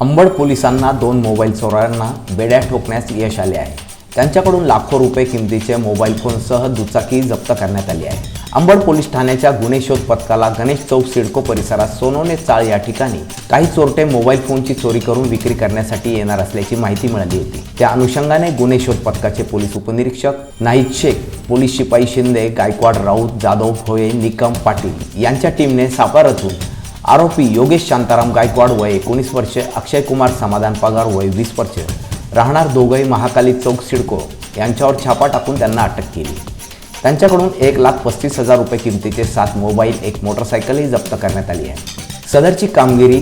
अंबड पोलिसांना दोन मोबाईल चोरांना बेड्या ठोकण्यास यश आले आहे. त्यांच्याकडून लाखो रुपये किमतीचे मोबाईल फोनसह दुचाकी जप्त करण्यात आली आहे. अंबड पोलीस ठाण्याच्या गुन्हे शोध पथकाला गणेश चौक सिडको परिसरात सोनोने चाळ या ठिकाणी काही चोरटे मोबाईल फोनची चोरी करून विक्री करण्यासाठी येणार असल्याची माहिती मिळाली होती. त्या अनुषंगाने गुन्हे शोध पथकाचे पोलीस उपनिरीक्षक नाहीद शेख पोलीस शिपाई शिंदे गायकवाड राऊत जाधव भोये निकम पाटील यांच्या टीमने सापळा रचून आरोपी योगेश शांताराम गायकवाड वय एकोणीस वर्ष अक्षय कुमार समाधान पगार वय वीस वर्ष राहणार दोघंही महाकाली चौक सिडको यांच्यावर छापा टाकून त्यांना अटक केली. त्यांच्याकडून एक लाख पस्तीस हजार रुपये किमतीचे सात मोबाईल एक मोटरसायकलही जप्त करण्यात आली आहे. सदरची कामगिरी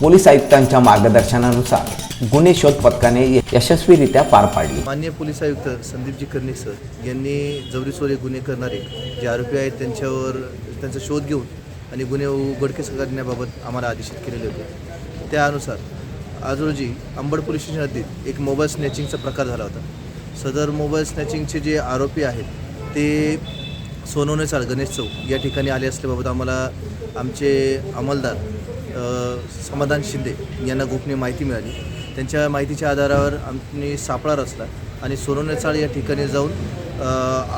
पोलीस आयुक्तांच्या मार्गदर्शनानुसार गुन्हे शोध पथकाने यशस्वीरित्या पार पाडली. मान्य पोलीस आयुक्त संदीपजी कर्णिक सर यांनी जवळीसोरे गुन्हे करणारे जे आरोपी आहेत त्यांच्यावर त्यांचा शोध घेऊन आणि गुन्हे उघडकीस करण्याबाबत आम्हाला आदेशित केलेले होते. त्यानुसार आज रोजी अंबड पोलीस स्टेशन हद्दीत एक मोबाईल स्नॅचिंगचा प्रकार झाला होता. सदर मोबाईल स्नॅचिंगचे जे आरोपी आहेत ते सोनवणे साल गणेश चौक या ठिकाणी आले असल्याबाबत आम्हाला आमचे अंमलदार समाधान शिंदे यांना गोपनीय माहिती मिळाली. त्यांच्या माहितीच्या आधारावर आम्ही सापळा रचला आणि सोनवणे चाळ या ठिकाणी जाऊन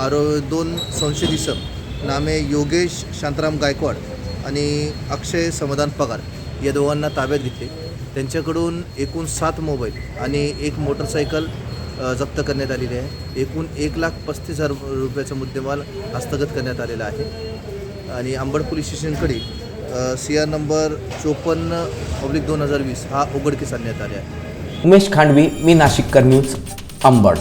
आरो दोन संशयित नामे योगेश शांताराम गायकवाड आणि अक्षय समाधान पगार या दोघांना ताब्यात घेतले. त्यांच्याकडून एकूण सात मोबाईल आणि एक मोटरसायकल जप्त करण्यात आलेली आहे. एकूण एक लाख पस्तीस हजार रुपयाचा मुद्देमाल हस्तगत करण्यात आलेला आहे. आणि अंबड पोलीस स्टेशनकडे सी आर नंबर चोपन्न पब्लिक दोन हजार वीस हा उघडकीस आणण्यात आले आहे. उमेश खांडवी मी नाशिककर न्यूज अंबड.